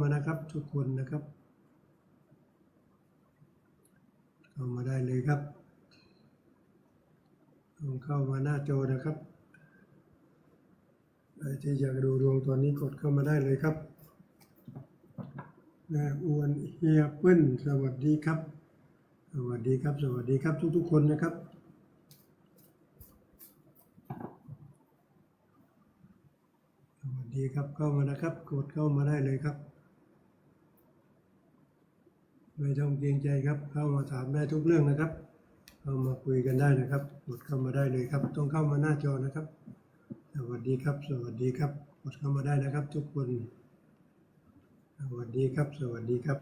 มานะครับทุกคนนะครับเข้ามาได้เลยครับลองเข้ามาหน้าจอนะครับใครที่อยากดูดวงตอนนี้กดเข้ามาได้เลยครับแม่อ้วนเฮียเปิ้ลสวัสดีครับ สวัสดีครับ สวัสดีครับทุกๆคนนะครับสวัสดีครับเข้ามานะครับ กดเข้ามาได้เลยครับ ไม่ต้องเกรงใจครับ เข้ามาถามได้ทุกเรื่องนะครับ เข้ามาคุยกันได้นะครับกดเข้ามาได้เลยครับ ต้องเข้ามาหน้าจอนะครับ สวัสดีครับ สวัสดีครับกดเข้ามาได้นะครับ ทุกคน สวัสดีครับ สวัสดีครับ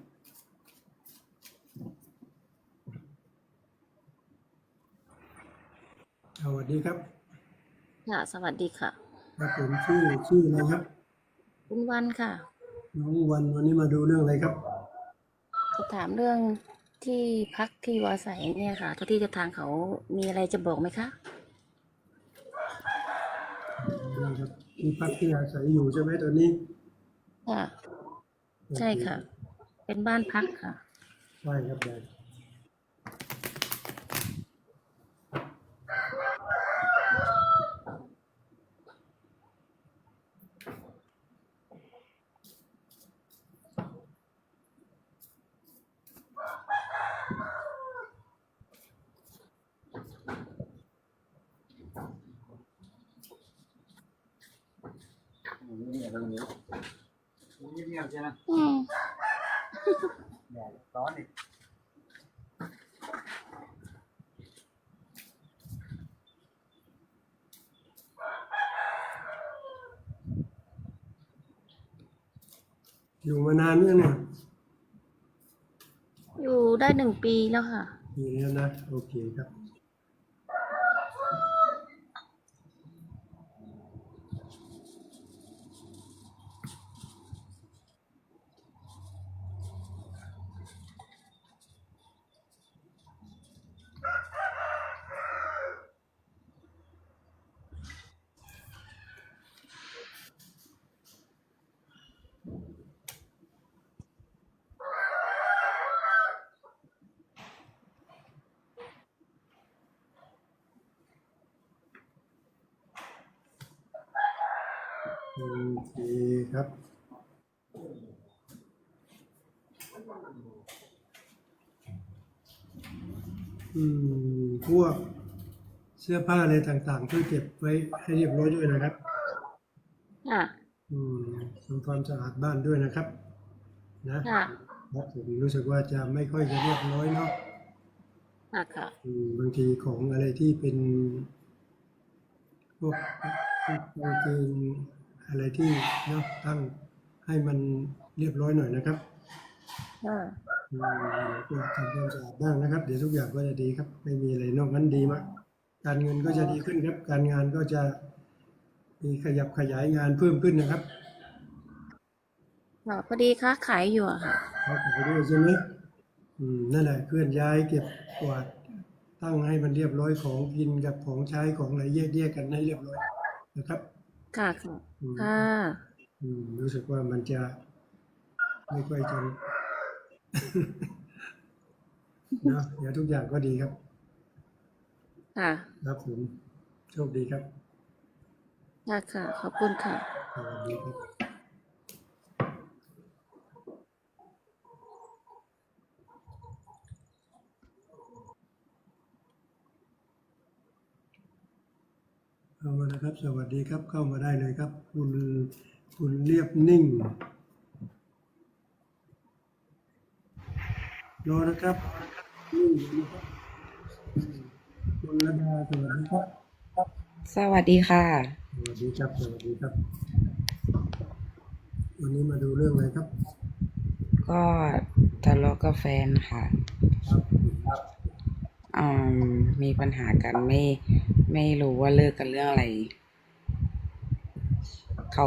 สวัสดีครับค่ะสวัสดีค่ะครับผมชื่อชื่ออะไรครับ คุณวันค่ะ น้องวันวันนี้มาดูเรื่องอะไรครับ จะถามเรื่องที่พักที่วาใสเนี่ยค่ะเจ้าที่เจ้าทางเขามีอะไรจะบอกไหมคะนะครับที่พักที่อาศัยอยู่ใช่ไหมตอนนี้ ค่ะ ใช่ค่ะ เป็นบ้านพักค่ะ ใช่ครับได้ เงียบๆตรงนี้เงียบๆใช่ไหมอืมแดดร้อนอีกอยู่มานานยังเนี่ยอยู่ได้หนึ่งปีแล้วค่ะปีนี้นะ โอเคครับ โอเคครับ อืม พวกเสื้อผ้าอะไรต่างๆช่วยเก็บไว้ให้เรียบร้อยด้วยนะครับ ค่ะ อืมทำความสะอาดบ้านด้วยนะครับ นะค่ะ ครับผมรู้สึกว่าจะไม่ค่อยจะเรียบร้อยเนาะ ค่ะค่ะ อืมบางทีของอะไรที่เป็นพวกกางเกง อะไรที่เนาะตั้งให้มันเรียบร้อยหน่อยนะครับค่ะอืมก็ทำความสะอาดบ้างนะครับ เดี๋ยวทุกอย่างก็จะดีครับ ไม่มีอะไรนอกนั้นดีมาก การเงินก็จะดีขึ้นครับ การงานก็จะมีขยับขยายงานเพิ่มขึ้นนะครับค่ะพอดีค้าขายอยู่อะค่ะ เขาขายด้วยใช่ไหมอืมนั่นแหละเคลื่อนย้ายเก็บกวาดตั้งให้มันเรียบร้อยของกินกับของใช้ของอะไรแยกแยกกันให้เรียบร้อยนะครับ ค่ะค่ะอืมค่ะ อืมรู้สึกว่ามันจะไม่ค่อยจะ เนอะเดี๋ยวทุกอย่างก็ดีครับ ค่ะ ครับผมโชคดีครับค่ะค่ะ ขอบคุณค่ะ สวัสดีครับ เข้ามานะครับ สวัสดีครับเข้ามาได้เลยครับ คุณคุณเรียบนิ่งรอนะครับนิ่งนะครับคุณระดาสวัสดีครับสวัสดีค่ะ สวัสดีครับสวัสดีครับ วันนี้มาดูเรื่องอะไรครับ ก็ทะเลาะกับแฟนค่ะ ครับครับอืม มีปัญหากันไม่ไม่รู้ว่าเลิกกันเรื่องอะไร เขา